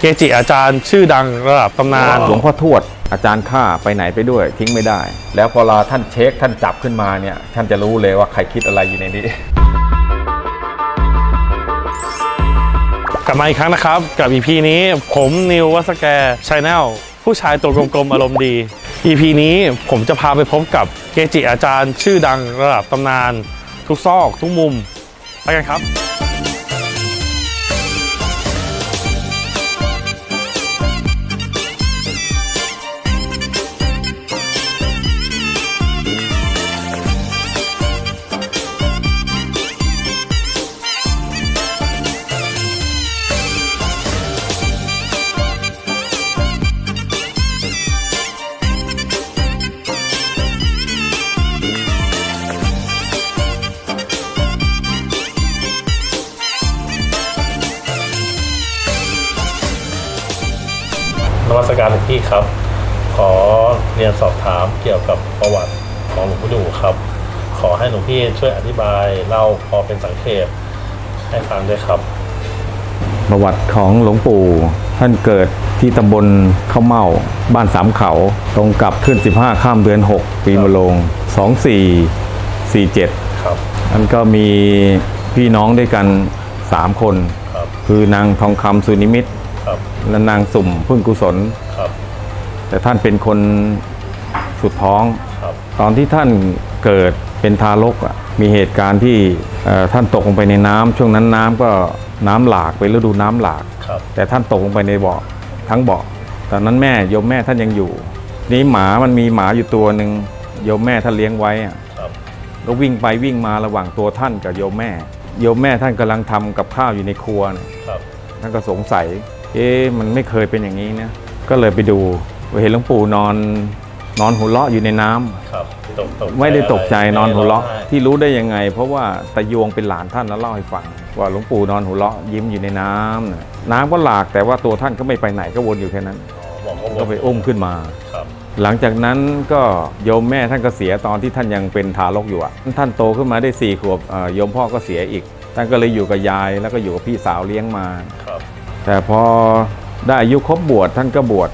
เกจิอาจารย์ชื่อดังระดับตำนาน หลวงพ่อทวดอาจารย์ข้าไปไหนไปด้วย ทิ้งไม่ได้ แล้วพอเราท่านเช็คท่านจับขึ้นมาเนี่ยท่านจะรู้เลยว่าใครคิดอะไรอยู่ในนี้ กลับมาอีกครั้งนะครับ กับ EP นี้ผมนิววัสแกชาแนลผู้ชายตัวกลมๆ อารมณ์ดี EP นี้ผมจะพาไปพบกับเกจิอาจารย์ชื่อดังระดับตำนาน ทุกซอกทุกมุม ไปกันครับ รียนสอบถามเกี่ยวกับประวัติของหลวงพ่อดูครับ ขอให้หลวงพี่ช่วยอธิบายเล่าพอเป็นสังเขปให้ฟังด้วยครับ ประวัติของหลวงปู่ท่านเกิดที่ตำบลข้าวเม่าบ้านสามเขา ตรงกับขึ้น 15 ข้ามเดือน 6 ปีมะโรง2447ครับอันก็มีพี่น้องด้วยกัน 3 คน ครับคือนางทองคำสุนิมิตรครับและนางสุ่มพึ่งกุศลครับ แต่ท่านเป็นคน สุดท้องครับตอนที่ท่านเกิดเป็นทารกอะมีเหตุการณ์ที่เอ่อท่านตกลงไปในน้ำช่วงนั้นน้ำก็น้ำหลากเป็นฤดูน้ำหลากครับแต่ท่านตกลงไปในบ่อทั้งบ่อตอนนั้นแม่โยมแม่ท่านยังอยู่ นี่หมามันมีหมาอยู่ตัวหนึ่งโยมแม่ท่านเลี้ยงไว้อะครับก็วิ่งไปวิ่งมาระหว่างตัวท่านกับโยมแม่ โยมแม่ท่านกำลังทำกับข้าวอยู่ในครัวเนี่ยครับท่านก็สงสัย เอ๊ะมันไม่เคยเป็นอย่างนี้นะก็เลยไปดูเห็นหลวงปู่นอน นอนหัวเราะอยู่ในน้ำครับตกตกไม่ได้ตกใจนอนหัวเราะไม่ได้ที่รู้ได้ยังไง เพราะว่าตะยวงเป็นหลานท่านแล้วเล่าให้ฟังว่าหลวงปู่นอนหัวเราะยิ้มอยู่ในน้ำน่ะน้ำก็หลากแต่ว่าตัวท่านก็ไม่ไปไหนก็วนอยู่แค่นั้นร้องร้องก็ไปอุ้มขึ้นมาครับหลังจากนั้นก็โยมแม่ท่านก็เสียตอนที่ท่านยังเป็นทารกอยู่อะท่านโตขึ้นมาได้สี่ขวบเอ่อโยมพ่อก็เสียอีก ท่านก็เลยอยู่กับยายแล้วก็อยู่กับพี่สาวเลี้ยงมาครับแต่พอได้อายุครบบวชท่านก็บวช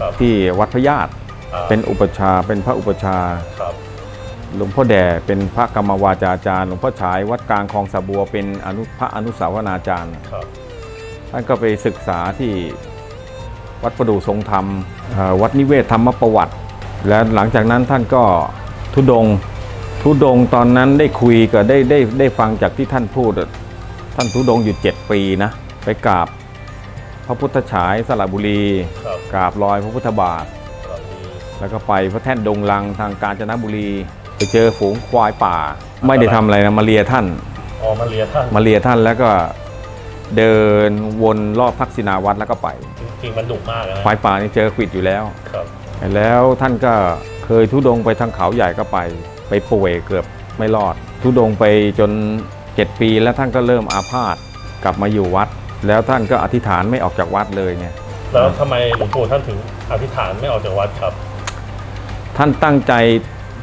ครับที่วัดพระญาติอ่า เป็นอุปชฌาย์เป็นพระอุปชฌาย์ครับหลวงพ่อแด่เป็นพระกรรมวาจาจารย์หลวงพ่อฉายวัดกลางคลองสะบัวเป็นอนุพระอนุสาวนาจารย์ครับท่านก็ไปศึกษาที่วัดประดู่ทรงธรรมเอ่อวัดนิเวศธรรมประวัติ และหลังจากนั้นท่านก็ทุดงค์ทุดงค์ตอนนั้นได้คุยกับได้ได้ได้ฟังจากที่ท่านพูด ท่านทุดงค์อยู่ 7 ปีนะ ไปกราบพระพุทธฉายสระบุรีครับกราบรอยพระพุทธบาทสวัสดี แล้วก็ไปพระแท่นดงลังทางกาญจนบุรี ไปเจอฝูงควายป่า ไม่ได้ทำอะไรนะมาเลียท่านออมาเรียนท่านมาเลียท่านแล้วก็เดินวนรอบทักษิณาวัดแล้วก็ไป จริงๆมันดุมากนะควายป่านี่เจอขวิดอยู่แล้ว ครับแล้วท่านก็เคยทุดงไปทางเขาใหญ่ก็ไป ไปป่วยเกือบไม่รอด ทุดงไปจน 7 ปีแล้วท่านก็เริ่มอาพาธกลับมาอยู่วัด แล้วท่านก็อธิษฐานไม่ออกจากวัดเลยเนี่ย แล้วทำไมหลวงปู่ท่านถึงอธิษฐานไม่ออกจากวัดครับ ท่านตั้งใจ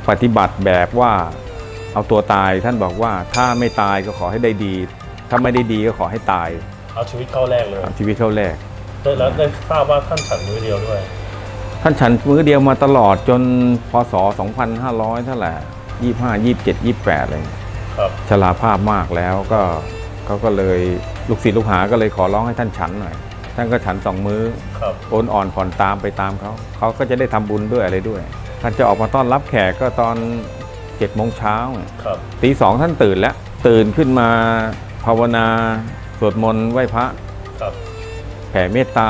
ปฏิบัติแบบว่าเอาตัวตายท่านบอกว่าถ้าไม่ตายก็ขอให้ได้ดี ถ้าไม่ได้ดีก็ขอให้ตายเอาชีวิตเข้าแรกเลยเอาชีวิตเข้าแรกได้แล้วได้ทราบว่าท่านฉันมือเดียวด้วย ท่านฉันมื้อเดียวมาตลอดจนพศ 2500เท่าไหร่25 27 28อะไรเงี้ยครับชราภาพมากแล้วก็เขาก็เลยลูกศิษย์ลูกหาก็เลยขอร้องให้ท่านฉันหน่อย ท่านก็ฉันสองมื้อครับโอนอ่อนผ่อนตามไปตามเขาเขาก็จะได้ทำบุญด้วยอะไรด้วย ท่านจะออกมาต้อนรับแขกก็ตอน7โมงเช้าเนี่ยครับตีสองท่านตื่นแล้ว ตื่นขึ้นมาภาวนาสวดมนต์ไหว้พระครับแผ่เมตตา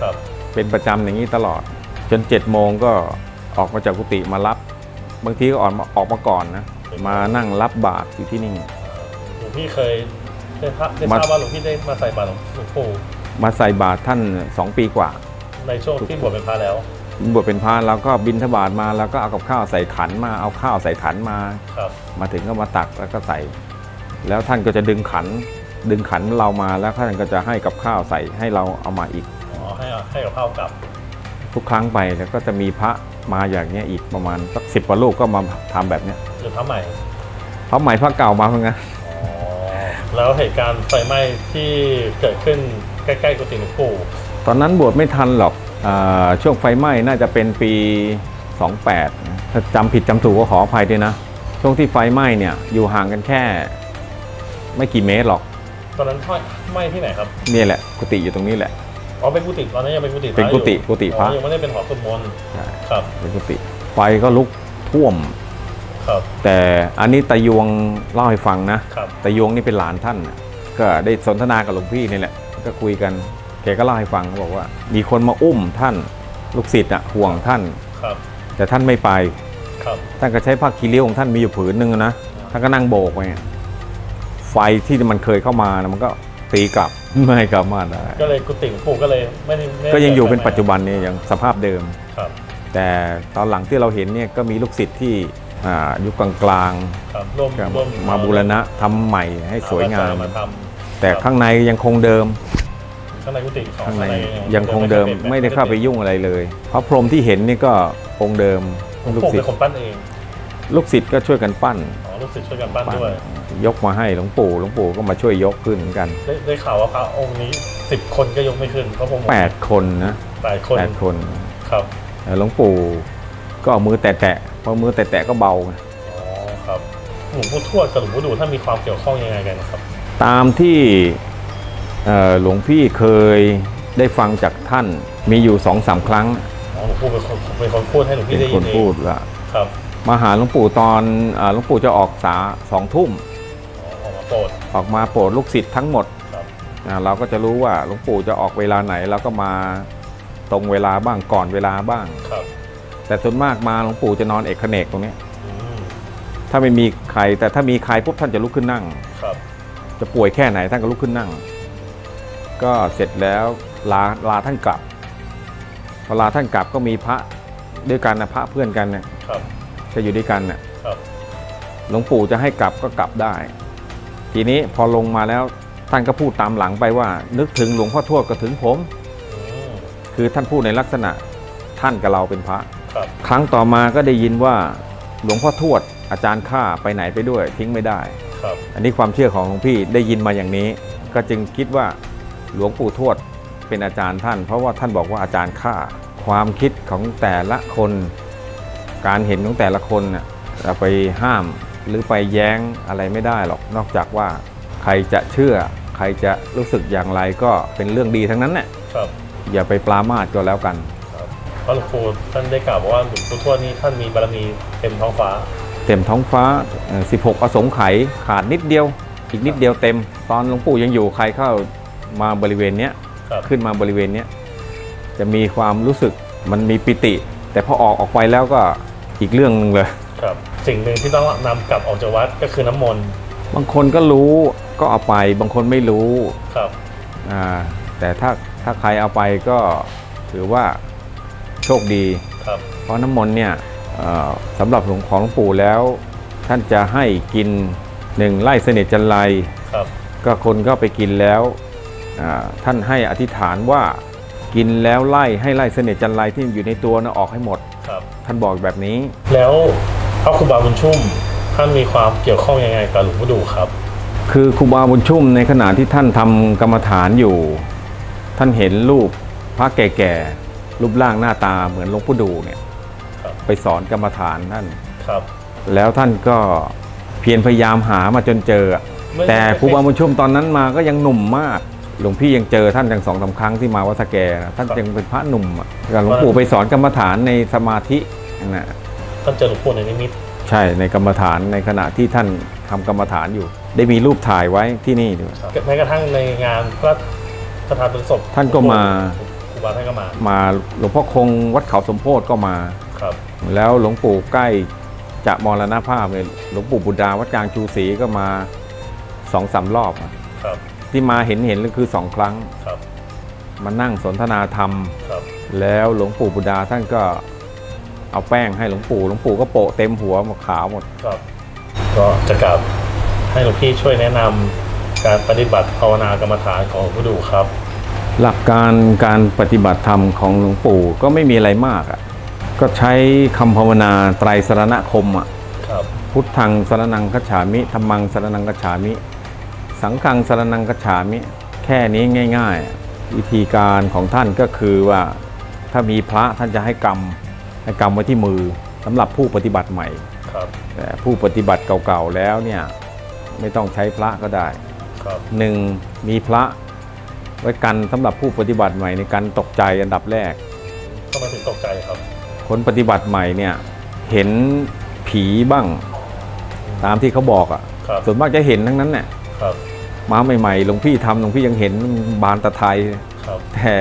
ครับเป็นประจำอย่างนี้ตลอด จน7จ็ดโมงก็ออกมาจากกุฏิมารับ บางทีก็ออกมาออกมาก่อนนะมานั่งรับบาตรอยู่ที่นี่หลวงพี่เคยได้ทราบได้มาทราบว่าหลวงพี่ได้มาใส่บาตรหลวงปู่มาใส่บาตรท่าน2ปีกว่า ในช่วงที่บวชเป็นพระแล้ว บวชเป็นพระเราก็บินทบาทมาแล้วก็เอากับข้าวใส่ขันมาเอาข้าวใส่ขันมา ครับ มาถึงก็มาตักแล้วก็ใส่ แล้วท่านก็จะดึงขัน ดึงขันเรามาแล้วท่านก็จะให้กับข้าวใส่ให้เราเอามาอีก อ๋อ ให้เอาให้กับข้าวกลับ ทุกครั้งไปแล้วก็จะมีพระมาอย่างเนี้ยอีกประมาณสักสิบกว่าลูกก็มาทำแบบเนี้ยหรือพระใหม่ พระใหม่พระเก่ามาเพื่อนกันอ๋อ แล้วเหตุการณ์ไฟไหม้ที่เกิดขึ้นใกล้ๆกุฏิหลวงปู่ตอนนั้นบวชไม่ทันหรอกอา ช่วงไฟไหม้น่าจะเป็นปี 28นะถ้าจำผิดจำถูกก็ขออภัยด้วยนะ ช่วงที่ไฟไหม้เนี่ยอยู่ห่างกันแค่ ไม่กี่เมตรหรอก ตอนนั้นไหม้ไหม้ที่ไหนครับนี่แหละกุฏิอยู่ตรงนี้แหละอ๋อเป็นกุฏิตอนนั้นยังเป็นกุฏิเป็นกุฏิพระอยู่กุฏิพระอ๋อยังไม่ได้เป็นหอสวดมนต์ใช่ครับเป็นกุฏิไฟก็ลุกท่วมครับแต่อันนี้ตะยวงเล่าให้ฟังนะครับตะยวงนี่เป็นหลานท่านน่ะก็ได้สนทนากับหลวงพี่นี่แหละ ก็คุยกัน แกก็เล่าให้ฟังบอกว่า มีคนมาอุ้มท่านลูกศิษย์อะห่วงท่าน ครับ แต่ท่านไม่ไป ครับ ท่านก็ใช้ผ้าคีริ้วของท่านมีอยู่ผืนหนึ่งอะนะ ท่านก็นั่งโบกไปไฟที่มันเคยเข้ามานะมันก็ตีกลับไม่ให้กลับมาได้ ก็เลยกุฏิหลวงปู่ก็เลยไม่ได้ไม่ได้ก็ยังอยู่เป็นแปลปัจจุบันนี้ยังสภาพเดิม ครับ แต่ตอนหลังที่เราเห็นเนี่ยก็มีลูกศิษย์ที่อ่ายุคกลางครับร่วมๆก็ร่วมมาบูรณะทำใหม่ให้สวยงามมาทแต่ข้างในยังคงเดิมำ ข้างในกุฏิของข้างในข้ยังคงเดิมไม่ได้เข้าไปยุ่งอะไรเลยพระพรหมที่เห็นนี่ก็องค์เดิมหลวงลูกปู่ศิษเป็นย์คนปั้นเอง ลูกศิษย์ก็ช่วยกันปั้นอ๋อลูกศิษย์ช่วยกันปั้นปั้นด้วย ยกมาให้หลวงปู่หลวงปู่ก็มาช่วยยกขึ้นเหมือนกัน ได้ได้ข่าวว่าพระองค์นี้สิบคนก็ยกไม่ขึ้นเพราะผมแปดคนนะแปดคนแปดคนครับแต่หลวงปู่ก็เอามือแตะๆพอมือแตะๆก็เบาไงอ๋อครับหลวงปู่ทวดกับหลวงปู่ดูท่านมีความเกี่ยวข้องยังไงกันนะครับ ตามที่เอ่อ หลวงพี่เคยได้ฟังจากท่านมีอยู่สองสามครั้งอ๋อหลวงปู่เป็นคนเป็นคนพูดให้หลวงเป็พี่นได้คยินนเองพูดว่าครับมาหาหลวงปู่ตอนอาหลวงปู่จะออกสาสองทุ่มอ๋อออกมาโปรดออกมาโปรดลูกศิษย์ทั้งหมดครับอ่าเราก็จะรู้ว่าหลวงปู่จะออกเวลาไหนเราก็มาตรงเวลาบ้างก่อนเวลาบ้างครับแต่ส่วนมากมาหลวงปู่จะนอนเอกเขนกตรงเนี้ยอืมถ้าไม่มีใครแต่ถ้ามีใครปุ๊บท่านจะลุกขึ้นนั่งครับจะป่วยแค่ไหนท่านก็ลุกขึ้นนั่ง ก็เสร็จแล้วลาลาท่านกลับพอลาท่านกลับก็มีพระด้วยกันนะพระเพื่อนกันเนี่ยครับจะอยู่ด้วยกันน่ะครับหลวงปู่จะให้กลับก็กลับได้ ทีนี้พอลงมาแล้วท่านก็พูดตามหลังไปว่า นึกถึงหลวงพ่อทวดก็ถึงผม อืมคือท่านพูดในลักษณะท่านกับเราเป็นพระ ครับครั้งต่อมาก็ได้ยินว่าหลวงพ่อทวดอาจารย์ข้าไปไหนไปด้วย ทิ้งไม่ได้ ครับอันนี้ความเชื่อของหลวงพี่ได้ยินมาอย่างนี้ ก็จึงคิดว่า หลวงปู่ทวดเป็นอาจารย์ท่าน เพราะว่าท่านบอกว่าอาจารย์ข้าความคิดของแต่ละคน การเห็นของแต่ละคนน่ะเราไปห้ามหรือไปแย้งอะไรไม่ได้หรอกนอกจากว่าใครจะเชื่อ ใครจะรู้สึกอย่างไรก็เป็นเรื่องดีทั้งนั้นแหละครับอย่าไปปรามาสก็แล้วกันครับเพราะหลวงปู่ท่านได้กล่าวบอกว่าหลวงปู่ทวดนี่ท่านมีบารมีเต็มท้องฟ้า เต็มท้องฟ้าเอ่อ16 อสงไขยขาดนิดเดียว อีกนิดเดียวเต็ม ตอนหลวงปู่ยังอยู่ใครเข้า มาบริเวณเนี้ยครับขึ้นมาบริเวณเนี้ยจะมีความรู้สึกมันมีปิติ แต่พอออกออกไปแล้วก็อีกเรื่องหนึงเลย ครับสิ่งหนึ่งที่ต้องนำกลับออกจากวัดก็คือน้ำมนต์บางคนก็รู้ก็เอาไปบางคนไม่รู้ครับ อ่าแต่ถ้าถ้าใครเอาไปก็ถือว่าโชคดี ครับ เพราะน้ำมนต์เนี่ยเอ่อสำหรับหลวงของหลวงปู่แล้ว ท่านจะให้กินหนึ่งไล่เสนิทจันไรครับ ก็คนก็ไปกินแล้วอ่า ท่านให้อธิษฐานว่ากินแล้วไล่ให้ไล่เสนิทจันไรที่อยู่ในตัวนะออกให้หมดครับท่านบอกแบบนี้ แล้วพระครูบาบุญชุ่มท่านมีความเกี่ยวข้องยังไงกับหลวงปู่ดูครับ คือครูบาบุญชุ่มในขณะที่ท่านทำกรรมฐานอยู่ ท่านเห็นรูปพระแก่ๆรูปร่างหน้าตาเหมือนหลวงปู่ดูเนี่ยครับไปสอนกรรมฐานท่านครับ แล้วท่านก็เพียรพยายามหามาจนเจออะไม่แต่ไม่ครูบาบุญชุ่มตอนนั้นมาก็ยังหนุ่มมาก หลวงพี่ยังเจอท่านอย่างสองสาครั้งที่มาวัดสแกนะท่านยังเป็นพระหนุ่มอะหลวงปู่ไปสอนกรรมฐานในสมาธินะท่านเจอหลวงปู่ในนิมิตใช่ในกรรมฐานในขณะที่ท่านทำกรรมฐานอยู่ ได้มีรูปถ่ายไว้ที่นี่ด้วยแม้กระทั่งในงานพระประธานเป็นศพท่านก็มาครูบาท่านก็มา มาหลวงพ่อคงวัดเขาสมโพธิก็มาครับ แล้วหลวงปู่ใกล้จะมรณภาพเลยหลวงปู่บุดาวัดกลางชูศรีก็มาสองสามรอบอะครับ ที่มาเห็นเห็นก็คือสองครั้ง ครับ มานั่งสนทนาธรรม ครับ แล้วหลวงปู่บุดาท่านก็เอาแป้งให้หลวงปู่หลวงปู่ก็โปะเต็มหัวหมดขาวหมด ครับ ก็จะกลับให้หลวงพี่ช่วยแนะนำการปฏิบัติภาวนากรรมฐานของหลวงปู่ดูครับ หลักการการปฏิบัติธรรมของหลวงปู่ก็ไม่มีอะไรมากอะก็ใช้คำภาวนาไตรสรณคมอะครับ พุทธังสรนังคัจฉามิธรรมังสรนังคัจฉามิ สังฆังสรนังคัจฉามิ แค่นี้ง่าย ๆ วิธีการของท่านก็คือว่าถ้ามีพระท่านจะให้กรรมให้กรรมไว้ที่มือสำหรับผู้ปฏิบัติใหม่ครับแต่ผู้ปฏิบัติเก่าๆแล้วเนี่ยไม่ต้องใช้พระก็ได้ครับหนึ่งมีพระไว้กันสำหรับผู้ปฏิบัติใหม่ในการตกใจอันดับแรกทำไมถึงตกใจครับ คนปฏิบัติใหม่เนี่ยเห็นผีบ้าง ตามที่เขาบอกอะครับส่วนมากจะเห็นทั้งนั้นเนี่ยครับ มาใหม่ๆหลวงพี่ทำหลวงพี่ยังเห็นบานตะไทยครับแต่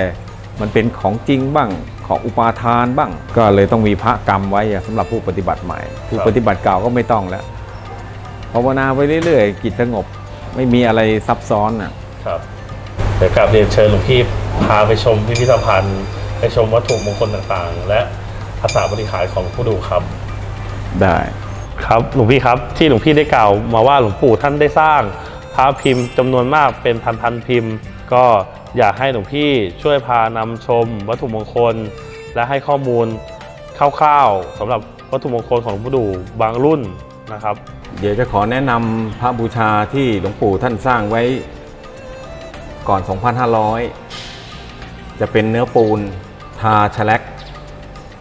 มันเป็นของจริงบ้างของอุปาทานบ้าง ก็เลยต้องมีพระกรรมไว้อะสำหรับผู้ปฏิบัติใหม่ ผู้ปฏิบัติเก่าก็ไม่ต้องแล้วภาวนาไปเรื่อยๆจิตสงบไม่มีอะไรซับซ้อนอะครับเดี๋ยวกลับเรียนเชิญหลวงพี่พาไปชมพิพิธภัณฑ์ไปชมวัตถุมงคลต่างๆ และภาษาบริขารของผู้ดูครับ ได้ครับหลวงพี่ครับที่หลวงพี่ได้กล่าวมาว่าหลวงปู่ท่านได้สร้าง พระพิมพ์จำนวนมากเป็นพันๆพิมพ์ ก็อยากให้หลวงพี่ช่วยพานำชมวัตถุมงคล และให้ข้อมูลคร่าวๆสำหรับวัตถุมงคลของหลวงปู่ดูบางรุ่นนะครับ เดี๋ยวจะขอแนะนำพระบูชาที่หลวงปู่ท่านสร้างไว้ก่อน 2,500 จะเป็นเนื้อปูนทาชะแลก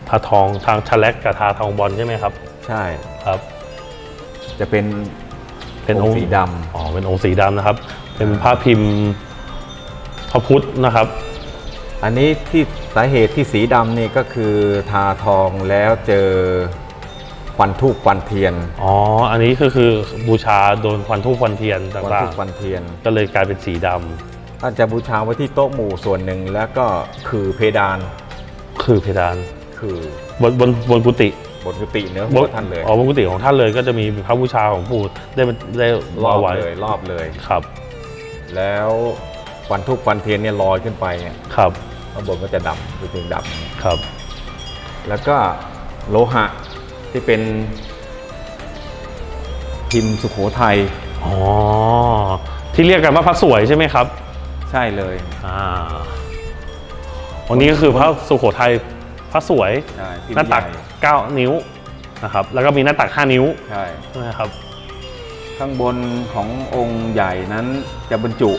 ทาทองทางชะแลกกับทาทองบอลใช่ไหมครับ ใช่ครับ จะเป็น เป็นอองงค์ค์สีดอ๋อเป็นองค์สีดำนะครับ เป็นภาพพิมพ์พระพุทธนะครับำอันนี้ที่สาเหตุที่สีดำนี่ก็คือทาทองแล้วเจอควันทูบควันเทียน อ๋อ อันนี้ก็คือบูชาโดนควันทูปควันเทียนควันต่าทูงบควันเทียนๆก็เลยกลายเป็นสีดำท่านจะบูชาไว้ที่โต๊ะหมู่ส่วนหนึ่งแล้วก็คือเพดาน คือเพดาน คือบนบนบนกุฏิ บนกุฏิเนื้อบหันวท่านเลยอ๋อบนกุฏิของท่านเลยก็จะมีพระบูชาของปู่ได้ได้รอบเอาไว้เลยรอบเลยครับ แล้วควันทูบควันเทียนเนี่ยลอยขึ้นไปเนี่ยครับข้างบนก็จะดำคือถึงดครับำแล้วก็โลหะที่เป็นพิมพ์สุโขทัยอ๋อที่เรียกกันว่าพระสวยใช่ไหมครับ ใช่เลยอ่าวันนี้ก็คือพระสุโขทัยพระสวยใช่พิมหน้าพ์ตักใหญ่ 9 นิ้วนะครับแล้วก็มีหน้าตัก 5 นิ้วใช่นะครับข้างบนขององค์ใหญ่นั้นจะบรรจุ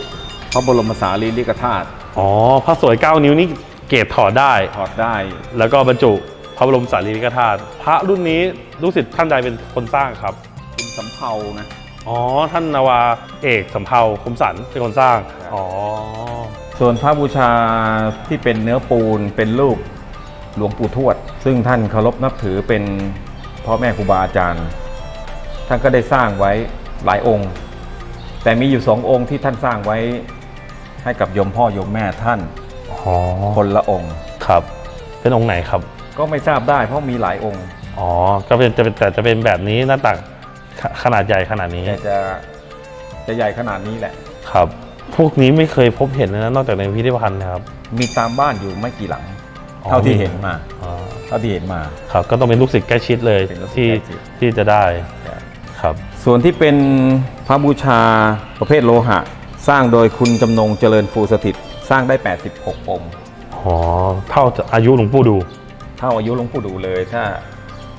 พระบรมสารีริกธาตุอ๋อพระสวย 9 นิ้วนี่เกรดถอดได้ ถอดได้ แล้วก็บรรจุพระบรมสารีริกธาตุพระรุ่นนี้ลูกศิษย์ท่านใดเป็นคนสร้างครับคุณสำเภานะอ๋อท่านนาวาเอกสำเภาคมสันเป็นคนสร้างครับอ๋อส่วนพระบูชาที่เป็นเนื้อปูนเป็นรูป หลวงปู่ทวด ซึ่งท่านเคารพนับถือเป็นพ่อแม่ครูบาอาจารย์ ท่านก็ได้สร้างไว้หลายองค์ แต่มีอยู่สององค์ที่ท่านสร้างไว้ให้กับโยมพ่อโยมแม่ท่านอ๋อคนละองค์ ครับ เป็นองค์ไหนครับ ก็ไม่ทราบได้เพราะมีหลายองค์อ๋อ ก็เป็นจะเป็นแต่จะเป็นแบบนี้หน้าตักขขนาดใหญ่ขนาดนี้ แต่จะจะใหญ่ขนาดนี้แหละ ครับ พวกนี้ไม่เคยพบเห็นเลยนะนอกจากในพิพิธภัณฑ์นะครับ มีตามบ้านอยู่ไม่กี่หลัง อ๋อ เท่าที่เห็นมาอ๋อเท่าที่เห็นมา ครับก็ต้องเป็นลูกศิษย์ใกล้ชิดเลยเป็นลูกศิษย์ที่ใกล้ชิด ที่จะได้ครับส่วนที่เป็นพระบูชาประเภทโลหะ สร้างโดยคุณจำนงเจริญฟูสถิต สร้างได้ 86องค์อ๋อเท่าอายุหลวงปู่ดูเท่าอายุหลวงปู่ดูเลยถ้า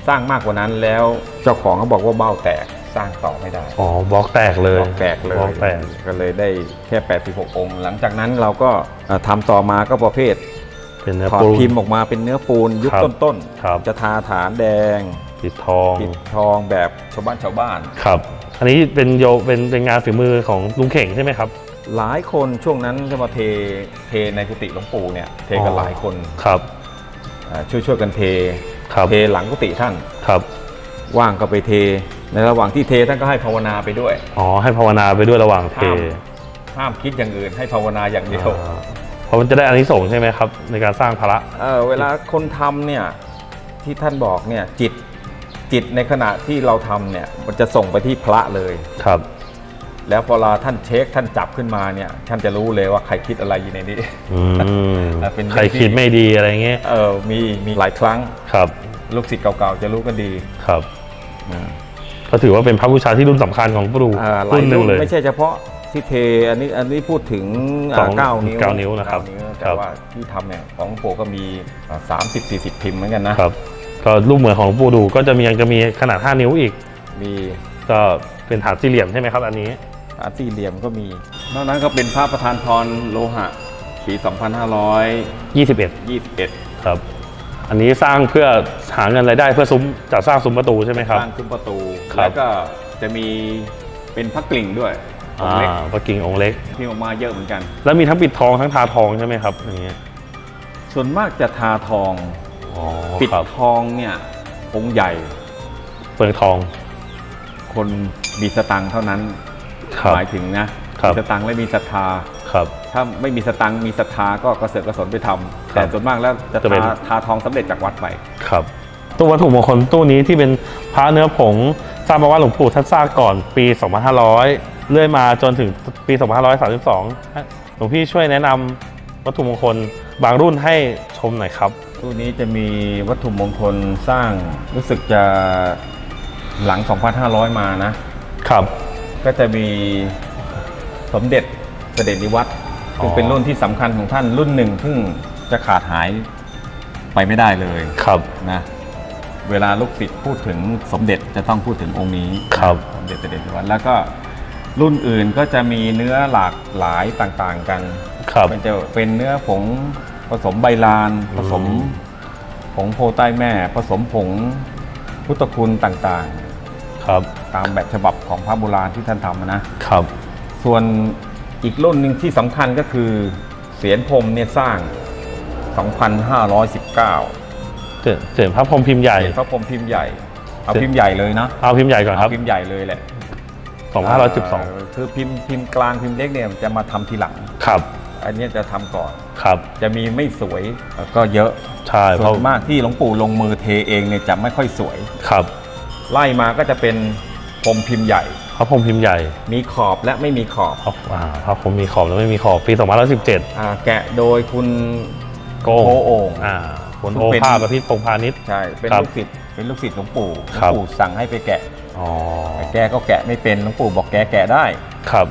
สร้างมากกว่านั้นแล้วเจ้าของเขาบอกว่าเบ้าแตกสร้างต่อไม่ได้อ๋อบล็อกแตกเลยบล็อกแตกเลยบล็อกแตกก็เลยได้แค่ 86 องค์ หลังจากนั้นเราก็เอ่อทำต่อมาก็ประเภท เป็นเนื้อถอดปูน พิมพ์ออกมาเป็นเนื้อปูนยุคครับต้นครับจะทาฐานแดงปิดทองปิดทองแบบชาวบ้านชาวบ้าน ครับ อันนี้เป็นโยเป็นเป็นงานฝีมือของลุงเข่งใช่ไหมครับ หลายคนช่วงนั้นจะมาเทเทในกุฏิหลวงปู่เนี่ยเทกันอ๋อ หลายคนครับ อ่าช่วยช่วยกันเทครับ เทหลังกุฏิท่าน ครับว่างก็ไปเท ในระหว่างที่เทท่านก็ให้ภาวนาไปด้วย อ๋อให้ภาวนาไปด้วยระหว่างเทห้าม ห้ามคิดอย่างอื่นให้ภาวนาอย่างเดียว อ่าเพ ราะมันจะได้อานิสงส์ใช่ไหมครับ ในการสร้างพระเออเวลาคนทำเนี่ยที่ท่านบอกเนี่ยจิตจิตในขณะที่เราทำเนี่ยมันจะส่งไปที่พระเลยครับ แล้วพอเราท่านเช็คท่านจับขึ้นมาเนี่ย ท่านจะรู้เลยว่าใครคิดอะไรอยู่ในนี้อืมอ่าเป็นใครคิดไม่ดีอะไรเงี้ยเออมีมีหลายครั้งครับ ลูกศิษย์เก่าๆจะรู้กันดีครับก็ถือว่าเป็นพระบูชาที่รุ่นสำคัญของปู่อ่าหลารุ่ยนหนึ่รุ่งนเลยไม่ใช่เฉพาะ ที่เทอันนี้อันนี้พูดถึงสองเก้านิ้วเก้านิ้วนะครับเก้านิ้วครัแต่บว่าที่ทำเนี่ยของโปก็มีสามสิบสี่สิบพิมพ์เหมือนกันนะ ครับก็รูปเหมือนของปู่ดูก็จะมียังจะมีขนาด 5 นิ้วอีก มีก็เป็นฐานสี่เหลี่ยมใช่ไหมครับ อันนี้อาสี่เหลี่ยมก็มี นอกนั้นก็เป็นพระประธานพรโลหะปี21 2521ครับ อันนี้สร้างเพื่อหาเงินรายได้เพื่อซุ้มจัดสร้างซุ้มประตูใช่ไหมครับสร้างซุ้มประตู ครับ แล้วก็จะมีเป็นพระกลิ่งด้วย องค์เล็กอ่าพระกิ่งองค์เล็ก พิมพ์ออกมาเยอะเหมือนกัน แล้วมีทั้งปิดทองทั้งทาทองใช่ไหมครับอย่างเงี้ยส่วนมากจะทาทอง อ๋อปิดครับทองเนี่ยองค์ใหญ่เปลืองทอง คนมีสตังค์เท่านั้นครับหมายถึงนะครับ มีสตังค์และมีศรัทธา ครับ ถ้าไม่มีสตังค์มีศรัทธาก็กระเสือกกระสนไปทำครับแต่ส่วนมากแล้วจะจะเป็น ทาทาทองสำเร็จจากวัดไป ครับตู้วัตถุมงคลตู้นี้ที่เป็นพระเนื้อผงทราบมาว่าหลวงปู่ท่านสร้างก่อนปี 2500 เรื่อยมาจนถึงปี2532 หลวงพี่ช่วยแนะนำวัตถุมงคลบางรุ่นให้ชมหน่อยครับ ตู้นี้จะมีวัตถุมงคลสร้างรู้สึกจะหลัง 2,500 มานะ ครับ ก็จะมีสมเด็จเสด็จนิวัตรซึ่งอ๋อเป็นรุ่นที่สำคัญของท่านรุ่นหนึ่งซึ่งจะขาดหายไปไม่ได้เลยครับนะ เวลาลูกศิษย์พูดถึงสมเด็จจะต้องพูดถึงองค์นี้ครับสมเด็จเสด็จนิวัตรแล้วก็ รุ่นอื่นก็จะมีเนื้อหลากหลายต่างๆกันครับ มันจะเป็นเนื้อผงผสมใบลาน ผสมอืมผงโพใต้แม่ ผสมผงพุทธคุณต่างครับๆตามแบบฉบับของพระโบราณที่ท่านทำนะครับ ส่วนอีกรุ่นหนึ่งที่สำคัญก็คือเสียนพรมเนี่ยสร้าง 2,519เสียงเสียงพระพรหมพิมพ์ใหญ่เสียนพระพรหมพิมพ์ใหญ่เอาพิมพ์ใหญ่เลยนะเอาพิมพ์ใหญ่ก่อนครับเอาพิมพ์ใหญ่เลยแหละ 2512 คือพิมพ์พิมพ์กลางพิมพ์เล็กเนี่ยจะมาทำทีหลัง ครับ อันเนี้ยจะทำก่อน ครับ จะมีไม่สวยก็เยอะใช่เพส่ราะวนมากที่หลวงปู่ลงมือเทเองเนี่ยจะไม่ค่อยสวย ครับไล่มาก็จะเป็นพรมพิมพ์ใหญ่ พระพรหมพิมพ์ใหญ่มีขอบและไม่มีขอบพระอ่าพระพรหมมีขอบแล้วไม่มีขอบปี 2517อ่าแกะโดยคุณโก้โอโอ่ง อ่าคุณซึ่งโอเป็น ภาสประพิษพงษ์พาณิชย์ ใช่เป็นครับลูกศิษย์เป็นลูกศิษย์หลวงปู่หลวครังบ ปู่สั่งให้ไปแกะ อ๋อแต่แกก็แกะไม่เป็นหลวงปู่บอกแกแกะได้ ครับ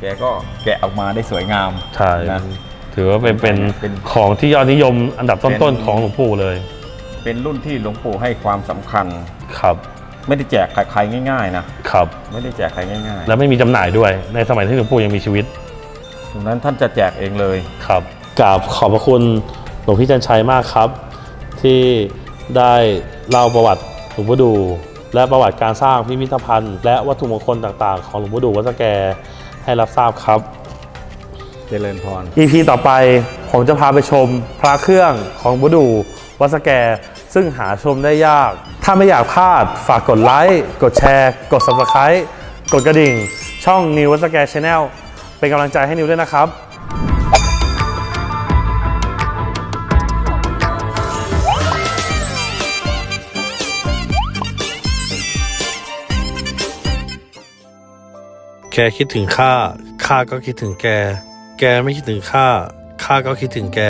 แกก็แกะออกมาได้สวยงามใช่นะ ถือว่าเป็นเป็นเป็นของที่ยอดนิยมอันดับเป็ต้นนๆของหลวงปู่เลยเป็นรุ่นที่หลวงปู่ให้ความสำคัญ ครับไม่ได้แจกใครๆง่าย ๆ นะ ครับ ไม่ได้แจกใครง่ายและไม่มีจำหน่ายด้วย ในสมัยที่หลวงปู่ยังมีชีวิต ๆตรงนั้นท่านจะแจกเองเลย ครับกราบขอบพระคุณหลวงพี่จันชัยมากครับ ที่ได้เล่าประวัติหลวงพ่อดู และประวัติการสร้างพิพิธภัณฑ์ และวัตถุมงคลต่างๆ ของหลวงพ่อดูวัดสแกให้รับทราบครับ เจริญพร EP ต่อไปผมจะพาไปชมพระเครื่องของหลวงพ่อดูวัดสแกซึ่งหาชมได้ยาก ถ้าไม่อยากพลาดฝากกดไลค์กดแชร์ กด Subscribe กดกระดิ่ง ช่อง New วัดสแก Channel เป็นกำลังใจให้นิวด้วยนะครับ แกคิดถึงข้า ข้าก็คิดถึงแก แกไม่คิดถึงข้า ข้าก็คิดถึงแก